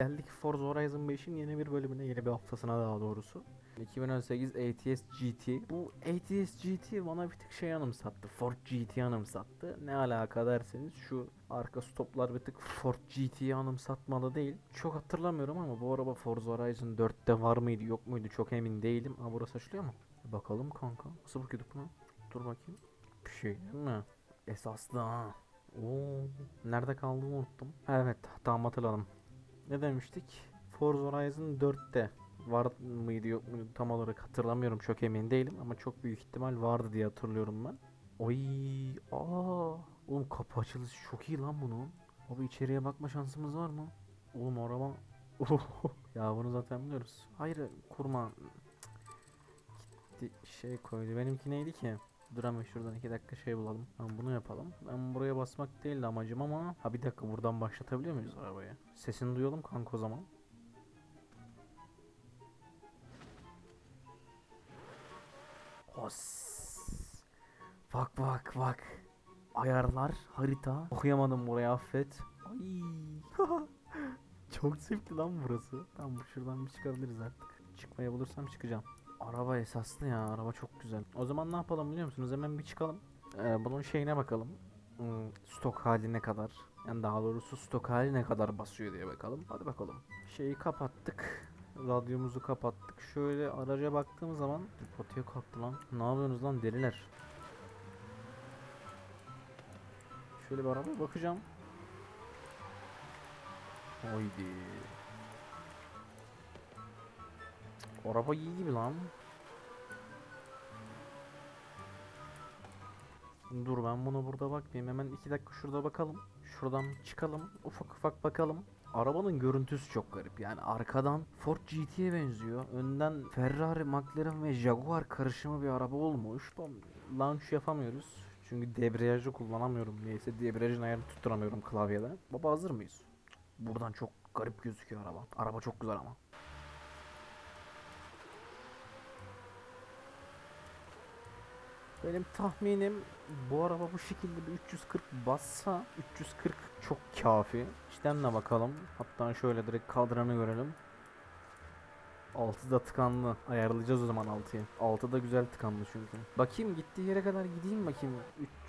Geldik Forza Horizon 5'in yeni bir bölümüne, yeni bir haftasına daha doğrusu. 2018 ATS GT. Bu ATS GT bana bir tık şey anımsattı. Ford GT anımsattı. Ne alaka derseniz şu arka stoplar bir tık Ford GT'yi anımsatmalı değil. Çok hatırlamıyorum ama bu araba Forza Horizon 4'te var mıydı yok muydu çok emin değilim. Aa burası açılıyor mu? Bakalım kanka. Nasıl bakıyorduk buna? Dur bakayım. Bir şey değil mi? Esaslı ha. Oo, nerede kaldığımı unuttum. Evet, tamam hatırladım. Ne demiştik? Forza Horizon 4'te var mıydı yok muydu tam olarak hatırlamıyorum çok emin değilim ama çok büyük ihtimal vardı diye hatırlıyorum ben. Oy, aa, oğlum kapı açılışı çok iyi lan bunun. Abi içeriye bakma şansımız var mı? Oğlum araba ya bunu zaten biliyoruz. Hayır kurma. Gitti şey koydu. Benimki neydi ki? Dur ama şuradan iki dakika şey bulalım. Tamam bunu yapalım. Ben buraya basmak değildi amacım ama ha bir dakika buradan başlatabiliyor muyuz arabayı? Sesini duyalım kanka o zaman. Os. Bak bak bak. Ayarlar, harita. Okuyamadım burayı affet. Ay. Çok zevkli lan burası. Tamam şuradan bir çıkabiliriz artık. Çıkmayı bulursam çıkacağım. Araba esaslı ya. Araba çok güzel. O zaman ne yapalım biliyor musunuz? Hemen bir çıkalım. Ee, bunun şeyine bakalım. Hmm, stok hali ne kadar? Yani daha doğrusu stok hali ne kadar basıyor diye bakalım. Hadi bakalım. Şeyi kapattık. Radyomuzu kapattık. Şöyle araca baktığım zaman Potiye kalktı lan. Ne yapıyorsunuz lan deliler? Şöyle bir arabaya bakacağım. Haydi. Araba iyi gibi lan. Dur ben bunu burada bakmayayım. Hemen iki dakika şurada bakalım. Şuradan çıkalım. Ufak ufak bakalım. Arabanın görüntüsü çok garip. Yani arkadan Ford GT'ye benziyor. Önden Ferrari, McLaren ve Jaguar karışımı bir araba olmuş. Tam launch yapamıyoruz. Çünkü debriyajı kullanamıyorum. Neyse debriyajın ayarını tutturamıyorum klavyede. Baba hazır mıyız? Buradan çok garip gözüküyor araba. Araba çok güzel ama. Benim tahminim bu araba bu şekilde bir 340 bassa 340 çok kafi. İşlemle bakalım. Hatta şöyle direkt kadranı görelim. 6'da tıkanlı. Ayarlayacağız o zaman 6'yı. 6'da güzel tıkanlı çünkü. Bakayım gittiği yere kadar gideyim bakayım.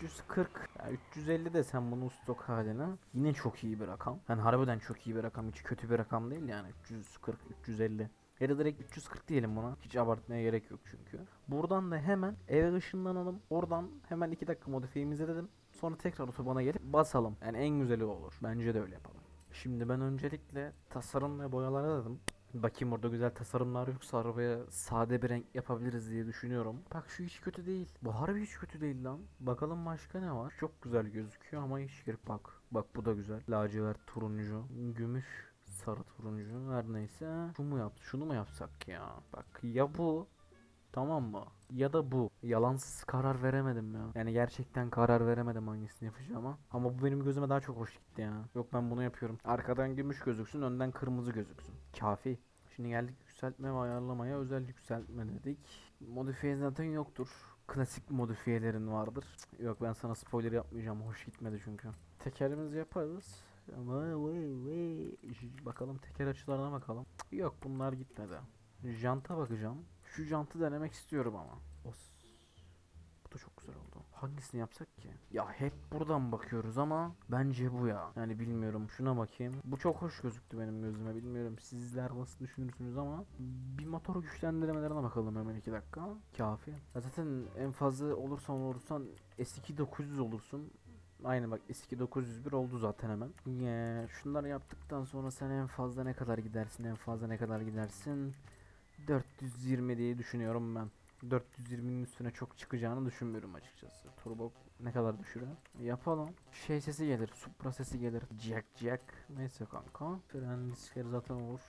340 ya 350 desem bunun stok haline. Yine çok iyi bir rakam. Yani harbiden çok iyi bir rakam. Hiç kötü bir rakam değil yani. 340 350. Ya da direkt 340 diyelim buna. Hiç abartmaya gerek yok çünkü. Buradan da hemen eve ışınlanalım. Oradan hemen 2 dakika modifiyemizi dedim. Sonra tekrar otobana gelip basalım. Yani en güzeli olur. Bence de öyle yapalım. Şimdi ben öncelikle tasarım ve boyalara dedim. Bakayım orada güzel tasarımlar yoksa arabaya sade bir renk yapabiliriz diye düşünüyorum. Bak şu hiç kötü değil. Bu harbi hiç kötü değil lan. Bakalım başka ne var? Çok güzel gözüküyor ama hiç gerek bak. Bak bu da güzel. Lacivert turuncu. Gümüş sarı turuncu her neyse. Şu mu yaptı? Şunu mu yapsak ya? Bak ya bu Tamam mı? Ya da bu. Yalansız karar veremedim ya. Yani gerçekten karar veremedim hangisini yapacağıma. Ama bu benim gözüme daha çok hoş gitti ya. Yok ben bunu yapıyorum. Arkadan gümüş gözüksün, önden kırmızı gözüksün. Kafi. Şimdi geldik yükseltme ve ayarlamaya. Özel yükseltme dedik. Modifiye zaten yoktur. Klasik modifiyelerin vardır. Yok ben sana spoiler yapmayacağım. Hoş gitmedi çünkü. Tekerimizi yaparız. Bakalım teker açılarına bakalım. Yok bunlar gitmedi. Janta bakacağım. Şu jantı denemek istiyorum ama. Os. Bu da çok güzel oldu. Hangisini yapsak ki? Ya hep buradan bakıyoruz ama bence bu ya. Yani bilmiyorum. Şuna bakayım. Bu çok hoş gözüktü benim gözüme. Bilmiyorum sizler nasıl düşünürsünüz ama bir motor güçlendirmelerine bakalım hemen iki dakika. Kafi. Ya zaten en fazla olursan olursan S2 900 olursun. Aynı bak S2 901 oldu zaten hemen. Ya şunları yaptıktan sonra sen en fazla ne kadar gidersin? En fazla ne kadar gidersin? 420 diye düşünüyorum ben. 420'nin üstüne çok çıkacağını düşünmüyorum açıkçası. Turbo ne kadar düşürür? Yapalım. Şey sesi gelir, Supra sesi gelir. Jack Jack. Neyse kanka. Fren diskleri zaten olur.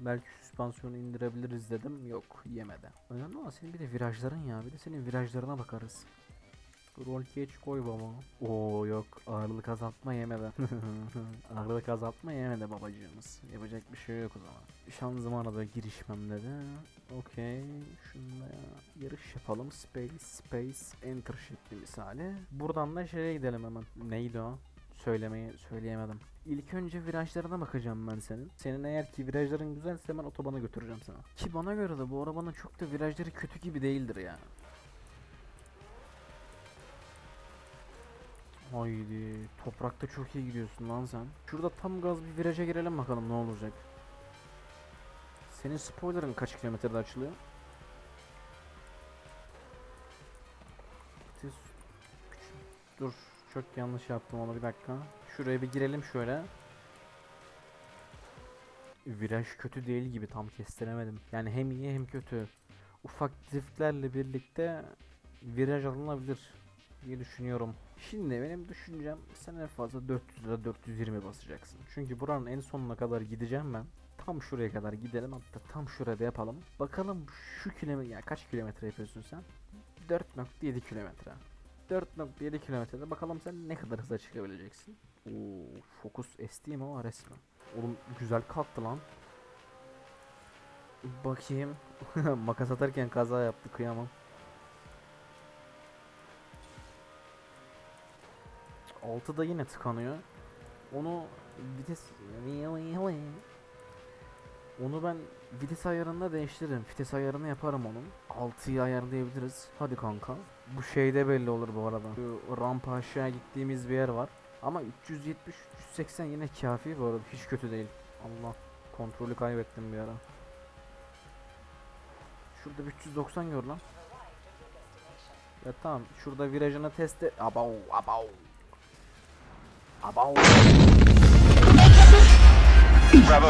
Belki süspansiyonu indirebiliriz dedim. Yok yemedi. Önemli olan senin bir de virajların ya. Bir de senin virajlarına bakarız. Roll cage koy baba. Oo yok ağırlık azaltma yemedi. ağırlık azaltma yemedi babacığımız. Yapacak bir şey yok o zaman. Şanzımana da girişmem dedi. Okey. Şununla ya yarış yapalım. Space space enter şekli misali. Buradan da şeye gidelim hemen. Neydi o? söylemeyi söyleyemedim. İlk önce virajlarına bakacağım ben senin. Senin eğer ki virajların güzelse hemen otobana götüreceğim sana. Ki bana göre de bu arabanın çok da virajları kötü gibi değildir yani. Haydi toprakta çok iyi gidiyorsun lan sen. Şurada tam gaz bir viraja girelim bakalım ne olacak. Senin spoilerın kaç kilometrede açılıyor? Dur çok yanlış yaptım onu bir dakika. Şuraya bir girelim şöyle. Viraj kötü değil gibi tam kestiremedim. Yani hem iyi hem kötü. Ufak driftlerle birlikte viraj alınabilir diye düşünüyorum. Şimdi benim düşüncem sen en fazla 400 lira 420 basacaksın. Çünkü buranın en sonuna kadar gideceğim ben. Tam şuraya kadar gidelim hatta tam şurada yapalım. Bakalım şu kilometre ya kaç kilometre yapıyorsun sen? 4.7 kilometre. 4.7 kilometrede bakalım sen ne kadar hıza çıkabileceksin. Oo, fokus estiğim ama resmen. Oğlum güzel kalktı lan. Bakayım. Makas atarken kaza yaptı kıyamam. Altıda yine tıkanıyor. Onu vites onu ben vites ayarında değiştiririm. Vites ayarını yaparım onun. 6'yı ayarlayabiliriz. Hadi kanka. Bu şeyde belli olur bu arada. Şu rampa aşağı gittiğimiz bir yer var. Ama 370 380 yine kafi bu arada. Hiç kötü değil. Allah kontrolü kaybettim bir ara. Şurada bir 390 gör lan. Ya tamam şurada virajını test et. Abav. Abav. Bravo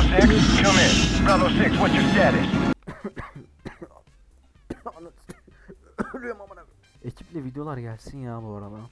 6, come in. Bravo 6, what's your status? Ölüyorum amına. Ekiple videolar gelsin ya bu arada.